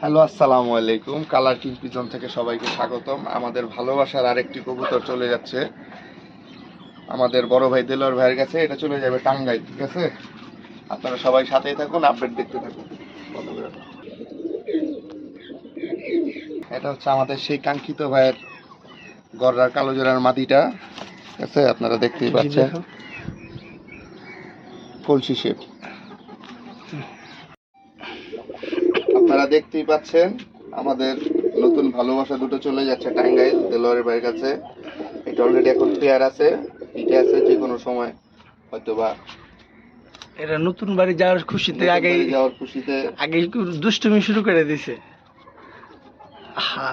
Hello আসসালামু আলাইকুম। Colour king pigeon থেকে সবাইকে স্বাগতম। আমাদের ভালোবাসার আরেকটি কবুতর চলে যাচ্ছে। আমাদের বড় ভাই দেলোয়ার ভাইয়ের কাছে এটা চলে যাবে টাঙ্গাই ঠিক আছে? আপনারা সবাই সাথেই থাকুন আপডেট দেখতে থাকুন। এটা হচ্ছে আমাদের সেই কাঙ্ক্ষিত ভাইয়ের গররার কালো জোড়ার মাটিটা ঠিক আছে? আপনারা দেখতেই পাচ্ছেন। কলসি শেপ আপনারা দেখতেই পাচ্ছেন আমাদের নতুন ভালোবাসা দুটো চলে যাচ্ছে টাঙ্গাইল দেলোয়ারের ভাইয়ের কাছে। এটা অলরেডি এখন পেয়ার আছে পিঠে আছে যে কোনো সময় হয়তো বা এরা নতুন বাড়ি যাওয়ার খুশিতে বাড়ি যাওয়ার খুশিতে আগেই দুষ্টুমি শুরু করে দিছে। হা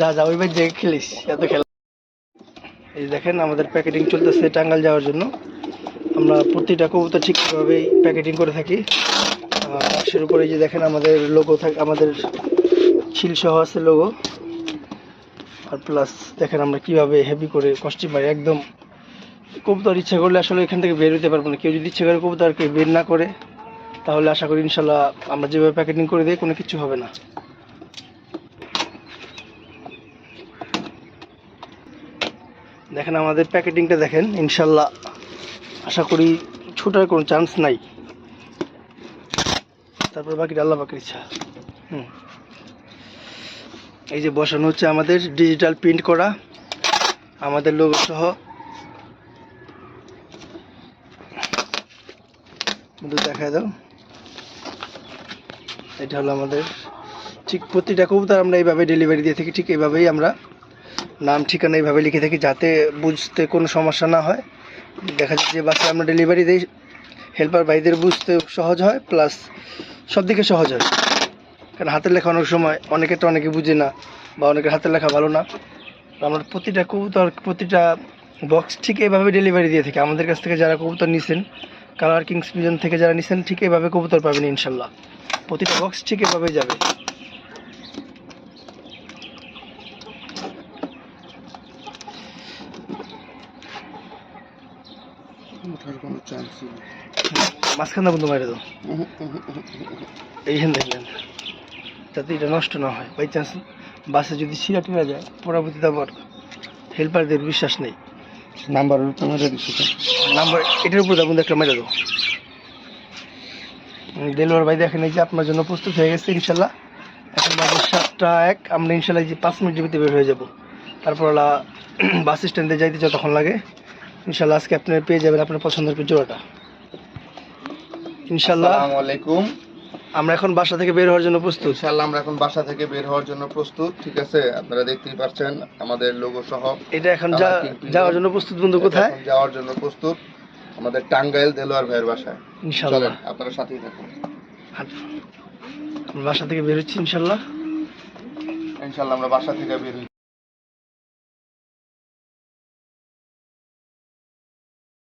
যা যা ওই বাড়ি যে খেলিস এত খেলা। এই দেখেন আমাদের প্যাকেটিং চলতেছে টাঙ্গাল যাওয়ার জন্য। আমরা প্রতিটা কবুতর ঠিকভাবেই প্যাকেটিং করে থাকি। সের উপরে যে দেখেন আমাদের লোগো থাকে, আমাদের ছিল সহ আছে লোগো আর প্লাস দেখেন আমরা কীভাবে হেভি করে কষ্টি মারি একদম কবুতর ইচ্ছা করলে আসলে এখান থেকে বের হতে পারব না। কেউ যদি ইচ্ছে করে কবুতরকে বের না করে, তাহলে আশা করি ইনশাল্লাহ আমরা যেভাবে প্যাকেটিং করে দিই, কোনো কিছু হবে না। দেখেন আমাদের প্যাকেটিংটা দেখেন, ইনশাল্লাহ আশা করি ছুটার কোনো চান্স নাই। তারপর বাকিটা আল্লাহ বাকির ইচ্ছা। হুম। এই যে বসানো হচ্ছে আমাদের ডিজিটাল প্রিন্ট করা, আমাদের লোগো সহ। দেখায় দাও এটা হলো আমাদের ঠিক প্রতিটা কবুতর আমরা এইভাবে ডেলিভারি দিয়ে থাকি, ঠিক এইভাবেই আমরা নাম, ঠিকানা এইভাবে লিখে থাকি যাতে বুঝতে কোনো সমস্যা না হয়। দেখা যাচ্ছে যে বাসে আমরা ডেলিভারি দিই হেল্পার ভাইদের বুঝতে সহজ হয় প্লাস সব দিকে সহজ হয়। কারণ হাতের লেখা অনেক সময় অনেকে তো অনেকে বুঝে না বা অনেকের হাতের লেখা ভালো না। আমরা প্রতিটা কবুতর, প্রতিটা বক্স ঠিক এইভাবে ডেলিভারি দিয়ে থাকি। আমাদের কাছ থেকে যারা কবুতর নিছেন, কালার কিংস পিজন থেকে যারা নিছেন, ঠিক এইভাবে কবুতর পাবেন ইনশাল্লাহ। প্রতিটা বক্স ঠিক এভাবেই যাবে। কোনো চান্স মাঝখানটা বন্ধু মারে দাও। এইখান দেখলেন। যাতে এটা নষ্ট না হয়। বাই চান্স বাসে যদি শিরা টিরা যায় পরবর্তীতে আবার হেল্পারদের বিশ্বাস নেই। নাম্বার। নাম্বার এটার উপর বন্ধু একটা মেরে দাও। ডেলিভার ভাই দেখেন এই যে আপনার জন্য প্রস্তুত হয়ে গেছে ইনশাল্লাহ। এখন বাজে সাতটা এক আমরা ইনশাল্লাহ যে পাঁচ মিনিটের ভিতরে বের হয়ে যাব। তারপর বাস স্ট্যান্ডে যাইতে যতক্ষণ লাগে। ইনশাল্লাহ আজকে আপনি পেয়ে যাবেন আপনার পছন্দের জোড়াটা ইনশাল্লাহ আলাইকুম আমরা এখন বাসা থেকে বের হওয়ার জন্য প্রস্তুত। ইনশাআল্লাহ আমরা এখন বাসা থেকে বের হওয়ার জন্য প্রস্তুত ঠিক আছে? আপনারা দেখতেই পাচ্ছেন আমাদের লোগো সহ। এটা এখন যাওয়ার জন্য প্রস্তুত বন্ধু কোথায়? যাওয়ার জন্য প্রস্তুত আমাদের টাঙ্গাইল দেলোয়ার ভাইয়ের বাসায়। ইনশাল্লাহ আপনারা সাথেই থাকুন। বাসা থেকে বের হচ্ছি ইনশাল্লাহ ইনশাআল্লাহ আমরা বাসা থেকে বের